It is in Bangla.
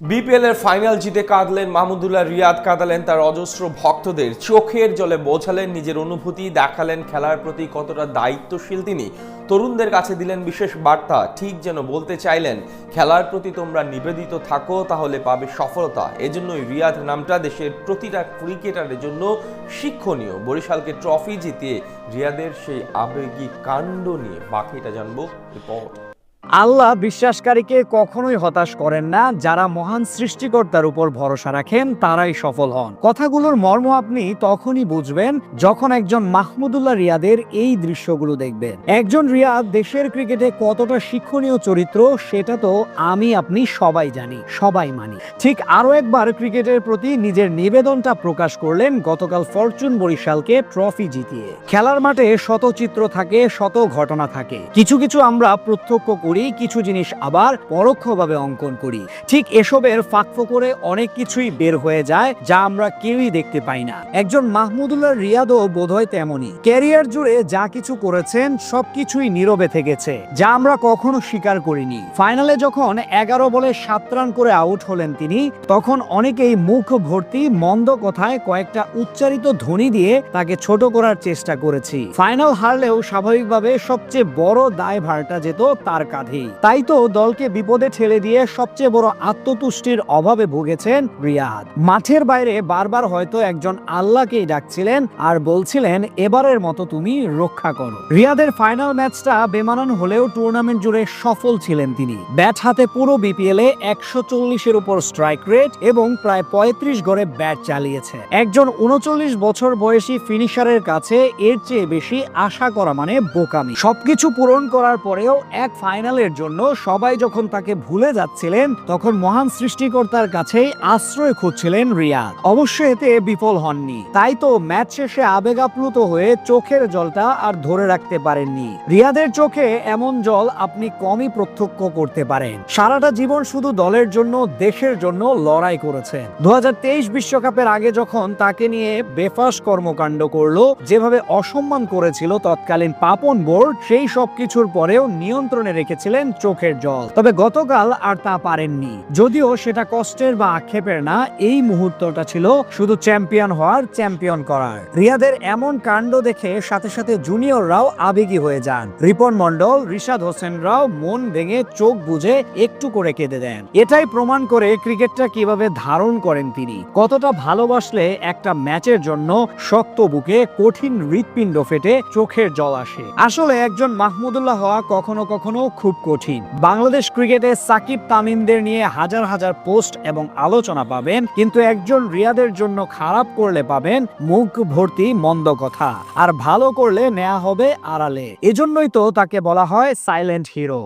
বিপিএল এর ফাইনাল জিতে কাঁদলেন মাহমুদুল্লাহ রিয়াদ, কাঁদালেন তার অজস্র ভক্তদের। চোখের জলে বোঝালেন নিজের অনুভূতি, দেখালেন খেলার প্রতি কতটা দায়িত্বশীল তিনি। তরুণদের কাছে দিলেন বিশেষ বার্তা, ঠিক যেন বলতে চাইলেন, খেলার প্রতি তোমরা নিবেদিত থাকো, তাহলে পাবে সফলতা। এজন্যই রিয়াদ নামটা দেশের প্রতিটা ক্রিকেটারের জন্য শিক্ষণীয়। বরিশালকে ট্রফি জিতিয়ে রিয়াদের সেই আবেগী কাণ্ড নিয়ে বাকিটা জানব রিপোর্ট আল্লাহ বিশ্বাসকারীকে কখনোই হতাশ করেন না, যারা মহান সৃষ্টিকর্তার উপর ভরসা রাখেন, তারাই সফল হন। কথাগুলোর মর্ম আপনি তখনই বুঝবেন যখন একজন মাহমুদুল্লাহ রিয়াদের এই দৃশ্যগুলো দেখবেন। একজন রিয়াদ দেশের ক্রিকেটে কতটা শিক্ষণীয় চরিত্র, সেটা তো আমি, আপনি সবাই জানি, সবাই মানি। ঠিক আরও একবার ক্রিকেটের প্রতি নিজের নিবেদনটা প্রকাশ করলেন গতকাল ফরচুন বরিশালকে ট্রফি জিতিয়ে। খেলার মাঠে শত চিত্র থাকে, শত ঘটনা থাকে। কিছু কিছু আমরা প্রত্যক্ষ করি কিছু জিনিস আবার পরোক্ষভাবে অঙ্কন করি। ঠিক এসবের ফাঁকফোকরে অনেক কিছুই বের হয়ে যায় যা আমরা কেউই দেখতে পাই না। একজন মাহমুদুল্লাহ রিয়াদও বোধহয় তেমনই। ক্যারিয়ার জুড়ে যা কিছু করেছেন সবকিছুই নীরবে থেকেছে, যা আমরা কখনো স্বীকার করিনি। ফাইনালে যখন এগারো বলে সাত রান করে আউট হলেন তিনি, তখন অনেকেই মুখ ভর্তি, মন্দ কথায় কয়েকটা উচ্চারিত ধ্বনি দিয়ে তাকে ছোট করার চেষ্টা করেছি। ফাইনাল হারলেও স্বাভাবিকভাবে সবচেয়ে বড় দায়ভারটা যেত তার কাঁধেই তাই তো দলকে বিপদে ঠেলে দিয়ে সবচেয়ে বড় আত্মতুষ্টির অভাবে ভুগেছেন রিয়াদ। মাঠের বাইরে বারবার হয়তো একজন আল্লাহকেই ডাকছিলেন আর বলছিলেন, এবারের মতো তুমি রক্ষা করো। রিয়াদের ফাইনাল ম্যাচটা বেমানান হলেও টুর্নামেন্ট জুড়ে সফল ছিলেন তিনি। ব্যাট হাতে পুরো বিপিএল এ একশো চল্লিশের উপর স্ট্রাইক রেট এবং প্রায় পঁয়ত্রিশ গড়ে ব্যাট চালিয়েছে। একজন উনচল্লিশ বছর বয়সী ফিনিশারের কাছে এর চেয়ে বেশি আশা করা মানে বোকামি। সবকিছু পূরণ করার পরেও এক ফাইনালের জন্য সবাই যখন তাকে ভুলে যাচ্ছিলেন, তখন মহান সৃষ্টিকর্তার কাছেই আশ্রয় খুঁজছিলেন রিয়াদ। অবশ্য এতে বিফল হননি। তাই তো ম্যাচ শেষে আবেগ আপ্লুত হয়ে চোখের জলটা আর ধরে রাখতে পারেননি। রিয়াদের চোখে এমন জল আপনি কমই প্রত্যক্ষ করতে পারেন। সারাটা জীবন শুধু দলের জন্য, দেশের জন্য লড়াই করেছেন। দু বিশ্বকাপের আগে যখন তাকে নিয়ে বেফাস কর্মকাণ্ড করল, যেভাবে অসম্মান করেছিল তৎকালীন পাপন বোর্ড, সেই সব কিছুর পরেও নিয়ন্ত্রণে রেখেছিলেন চোখের জল। তবে গতকাল আর তা পারেননি। যদিও সেটা কষ্টের বা আক্ষেপের না, এই মুহূর্তটা ছিল শুধু চ্যাম্পিয়ন হওয়ার চ্যাম্পিয়ন করার। রিয়াদের এমন কাণ্ড দেখে সাথে সাথে জুনিয়ররাও আবেগী হয়ে যান। রিপন মন্ডল রিশাদ হোসেনরাও মন ভেঙে চোখ বুঝে একটু করে কেঁদে দেন। এটাই প্রমাণ করে ক্রিকেটটা কীভাবে ধারণ করেন তিনি। কতটা ভালোবাসলে একটা ম্যাচের জন্য শক্ত বুকে কঠিন হৃৎপিণ্ড ফেটে চোখের জল আসে। আসলে একজন মাহমুদুল্লাহ হওয়া কখনো কখনো খুব কঠিন। বাংলাদেশ ক্রিকেটে সাকিব তামিমদের নিয়ে হাজার হাজার পোস্ট এবং আলোচনা পাবেন, কিন্তু একজন রিয়াদের জন্য খারাপ করলে পাবেন মুখ ভর্তি মন্দ কথা। আর ভালো করলে নেওয়া হবে আড়ালে। এজন্যই তো তাকে বলা হয় সাইলেন্ট হিরো